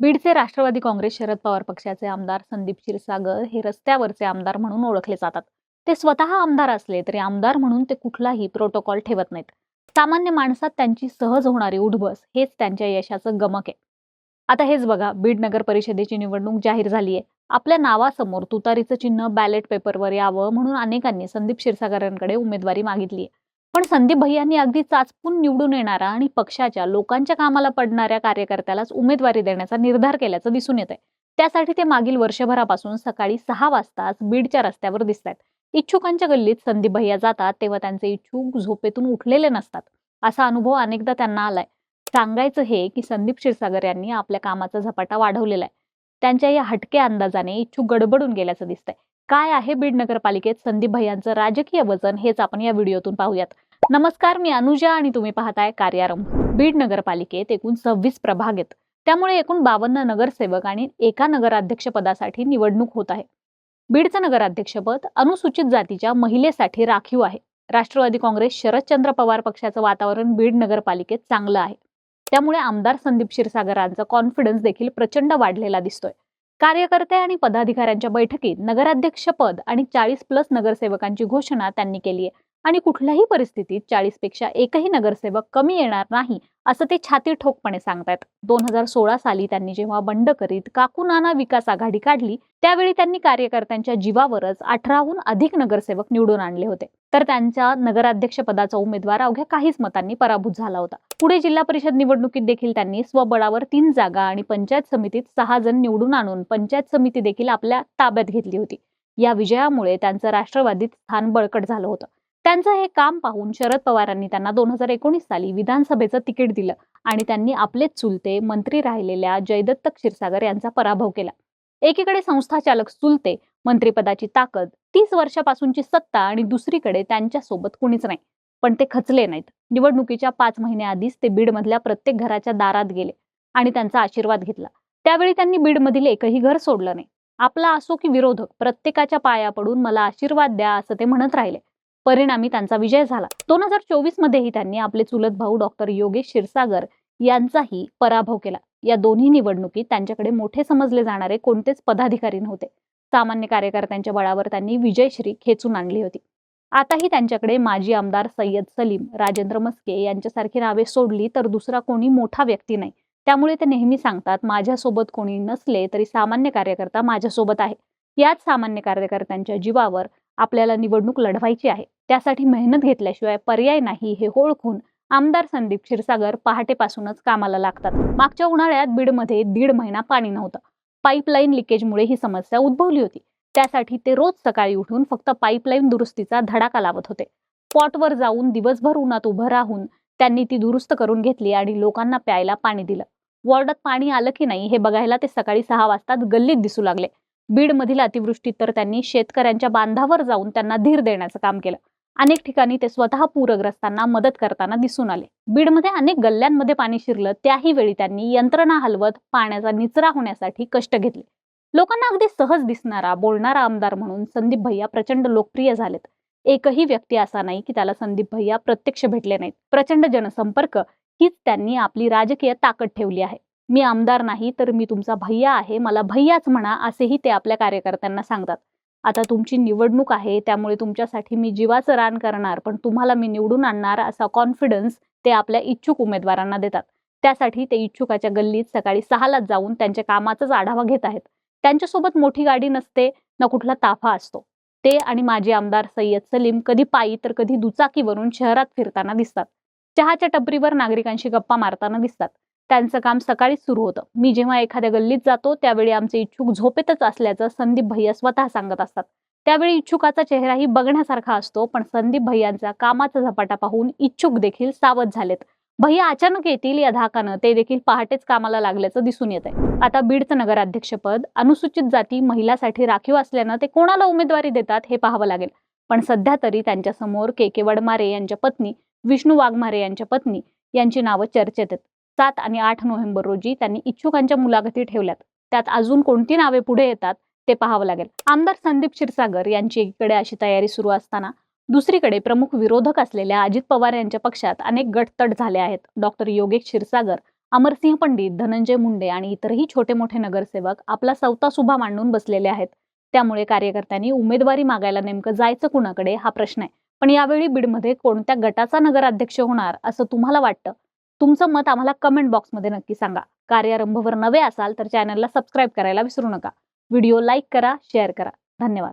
बीडचे राष्ट्रवादी काँग्रेस शरद पवार पक्षाचे आमदार संदीप क्षीरसागर हे रस्त्यावरचे आमदार म्हणून ओळखले जातात. ते स्वतः आमदार असले तरी आमदार म्हणून ते कुठलाही प्रोटोकॉल ठेवत नाहीत. सामान्य माणसात त्यांची सहज होणारी उठबस हेच त्यांच्या यशाचं गमक आहे. आता हेच बघा बीड नगर परिषदेची निवडणूक जाहीर झाली आहे आपल्या नावासमोर तुतारीचं चिन्ह बॅलेट पेपरवर यावं म्हणून अनेकांनी संदीप क्षीरसागरांकडे उमेदवारी मागितली आहे पण संदीप भैयांनी अगदी चाचपून निवडून येणारा आणि पक्षाच्या लोकांच्या कामाला पडणाऱ्या कार्यकर्त्यालाच उमेदवारी देण्याचा निर्धार केल्याचं दिसून येत आहे त्यासाठी ते मागील वर्षभरापासून सकाळी सहा वाजताच बीडच्या रस्त्यावर दिसत आहेत इच्छुकांच्या गल्लीत संदीप भैया जातात तेव्हा त्यांचे इच्छुक झोपेतून उठलेले नसतात असा अनुभव अनेकदा त्यांना आलाय. सांगायचं हे की संदीप क्षीरसागर यांनी आपल्या कामाचा झपाटा वाढवलेला आहे. त्यांच्या या हटके अंदाजाने इच्छुक गडबडून गेल्याचं दिसतंय. काय आहे बीड नगरपालिकेत संदीप भैयांचं राजकीय वजन हेच आपण या व्हिडिओतून पाहूयात. नमस्कार मी अनुजा आणि तुम्ही पाहताय कार्यारंभ बीड नगरपालिकेत एकूण सव्वीस प्रभाग आहेत. त्यामुळे एकूण बावन्न नगरसेवक आणि एका नगराध्यक्षपदासाठी निवडणूक होत आहे. बीडचं नगराध्यक्षपद अनुसूचित जातीच्या महिलेसाठी राखीव आहे. राष्ट्रवादी काँग्रेस शरदचंद्र पवार पक्षाचं वातावरण बीड नगरपालिकेत चांगलं आहे. त्यामुळे आमदार संदीप क्षीरसागरांचा कॉन्फिडन्स देखील प्रचंड वाढलेला दिसतोय. कार्यकर्ते आणि पदाधिकाऱ्यांच्या बैठकीत नगराध्यक्षपद आणि चाळीस प्लस नगरसेवकांची घोषणा त्यांनी केली आहे. आणि कुठल्याही परिस्थितीत चाळीसपेक्षा एकही नगरसेवक कमी येणार नाही असं ते छाती ठोकपणे सांगतायत. दोन हजार सोळा साली त्यांनी जेव्हा बंड करीत काकू नाना विकास आघाडी काढली त्यावेळी त्यांनी कार्यकर्त्यांच्या जीवावरच अठराहून अधिक नगरसेवक निवडून आणले होते. तर त्यांच्या नगराध्यक्ष पदाचा उमेदवार अवघ्या काहीच मतांनी पराभूत झाला होता. पुढे जिल्हा परिषद निवडणुकीत देखील त्यांनी स्वबळावर तीन जागा आणि पंचायत समितीत सहा जण निवडून आणून पंचायत समिती देखील आपल्या ताब्यात घेतली होती. या विजयामुळे त्यांचं राष्ट्रवादीत स्थान बळकट झालं होतं. त्यांचं हे काम पाहून शरद पवारांनी त्यांना दोन हजार एकोणीस साली विधानसभेचं तिकीट दिलं आणि त्यांनी आपलेच चुलते मंत्री राहिलेल्या जयदत्त क्षीरसागर यांचा पराभव केला. एकीकडे संस्थाचालक चुलते मंत्रिपदाची ताकद तीस वर्षापासूनची सत्ता आणि दुसरीकडे त्यांच्यासोबत कुणीच नाही. पण ते खचले नाहीत. निवडणुकीच्या पाच महिन्याआधीच ते बीडमधल्या प्रत्येक घराच्या दारात गेले आणि त्यांचा आशीर्वाद घेतला. त्यावेळी त्यांनी बीडमधील एकही घर सोडलं नाही. आपला असो की विरोधक प्रत्येकाच्या पाया पडून मला आशीर्वाद द्या असं ते म्हणत राहिले. परिणामी त्यांचा विजय झाला. दोन हजार चोवीस मध्येही त्यांनी आपले चुलत भाऊ डॉक्टर योगेश क्षीरसागर यांचाही पराभव केला. या दोन्ही निवडणुकीत त्यांच्याकडे मोठे समजले जाणारे कोणतेच पदाधिकारी नव्हते. सामान्य कार्यकर्त्यांच्या बळावर त्यांनी विजयश्री खेचून आणली होती. आताही त्यांच्याकडे माजी आमदार सय्यद सलीम राजेंद्र मस्के यांच्यासारखी नावे सोडली तर दुसरा कोणी मोठा व्यक्ती नाही. त्यामुळे ते नेहमी सांगतात माझ्यासोबत कोणी नसले तरी सामान्य कार्यकर्ता माझ्यासोबत आहे. याच सामान्य कार्यकर्त्यांच्या जीवावर आपल्याला निवडणूक लढवायची आहे. त्यासाठी मेहनत घेतल्याशिवाय पर्याय नाही हे ओळखून आमदार संदीप क्षीरसागर पहाटेपासूनच कामाला लागतात. मागच्या उन्हाळ्यात बीडमध्ये दीड महिना पाणी नव्हतं. पाईपलाईन लिकेजमुळे ही समस्या उद्भवली होती. त्यासाठी ते रोज सकाळी उठून फक्त पाईपलाईन दुरुस्तीचा धडाका लावत होते. स्पॉटवर जाऊन दिवसभर उन्हात उभं राहून त्यांनी ती दुरुस्त करून घेतली आणि लोकांना प्यायला पाणी दिलं. वॉर्डात पाणी आलं की नाही हे बघायला ते सकाळी सहा वाजता गल्लीत दिसू लागले. बीडमधील अतिवृष्टीत तर त्यांनी शेतकऱ्यांच्या बांधावर जाऊन त्यांना धीर देण्याचं काम केलं. अनेक ठिकाणी ते स्वतः पूरग्रस्तांना मदत करताना दिसून आले. बीडमध्ये अनेक गल्ल्यांमध्ये पाणी शिरलं त्याही वेळी त्यांनी यंत्रणा हलवत पाण्याचा निचरा होण्यासाठी कष्ट घेतले. लोकांना अगदी सहज दिसणारा बोलणारा आमदार म्हणून संदीप भैया प्रचंड लोकप्रिय झालेत. एकही व्यक्ती असा नाही की त्याला संदीप भैया प्रत्यक्ष भेटले नाहीत. प्रचंड जनसंपर्क हीच त्यांनी आपली राजकीय ताकद ठेवली आहे. मी आमदार नाही तर मी तुमचा भैया आहे मला भैयाच म्हणा असेही ते आपल्या कार्यकर्त्यांना सांगतात. आता तुमची निवडणूक आहे त्यामुळे तुमच्यासाठी मी जीवाचं रान करणार पण तुम्हाला मी निवडून आणणार असा कॉन्फिडन्स ते आपल्या इच्छुक उमेदवारांना देतात. त्यासाठी ते इच्छुकाच्या गल्लीत सकाळी सहालाच जाऊन त्यांच्या कामाचाच आढावा घेत आहेत. त्यांच्यासोबत मोठी गाडी नसते ना कुठला ताफा असतो. ते आणि माजी आमदार सय्यद सलीम कधी पायी तर कधी दुचाकीवरून शहरात फिरताना दिसतात. चहाच्या टपरीवर नागरिकांशी गप्पा मारताना दिसतात. त्यांचं काम सकाळीच सुरू होतं. मी जेव्हा एखाद्या गल्लीत जातो त्यावेळी आमचे इच्छुक झोपेतच असल्याचं संदीप भैया स्वतः सांगत असतात. त्यावेळी इच्छुकाचा चेहराही बघण्यासारखा असतो पण संदीप भैयांचा कामाचा झपाटा पाहून इच्छुक देखील सावध झालेत. भैया अचानक येतील या धाकानं ते देखील पहाटेच कामाला लागल्याचं दिसून येत आहे आता बीडचं नगराध्यक्षपद अनुसूचित जाती महिलासाठी राखीव असल्यानं ते कोणाला उमेदवारी देतात हे पाहावं लागेल. पण सध्या तरी त्यांच्यासमोर के के वडमारे यांच्या पत्नी विष्णू वाघमारे यांच्या पत्नी यांची नावं चर्चेत आहेत. सात आणि आठ नोव्हेंबर रोजी त्यांनी इच्छुकांच्या मुलाखती ठेवल्यात. त्यात अजून कोणती नावे पुढे येतात ते पाहावं लागेल. आमदार संदीप क्षीरसागर यांची एकीकडे अशी तयारी सुरू असताना दुसरीकडे प्रमुख विरोधक असलेल्या अजित पवार यांच्या पक्षात अनेक गटतट झाले आहेत. डॉक्टर योगेश क्षीरसागर अमरसिंह पंडित धनंजय मुंडे आणि इतरही छोटे मोठे नगरसेवक आपला सवता सुभा मांडून बसलेले आहेत. त्यामुळे कार्यकर्त्यांनी उमेदवारी मागायला नेमकं जायचं कुणाकडे हा प्रश्न आहे. पण यावेळी बीडमध्ये कोणत्या गटाचा नगराध्यक्ष होणार असं तुम्हाला वाटतं? तुमचं मत आम्हाला कमेंट बॉक्समध्ये नक्की सांगा. कार्यारंभवर नवे असाल तर चॅनलला सबस्क्राईब करायला विसरू नका. व्हिडिओ लाईक करा शेअर करा. धन्यवाद.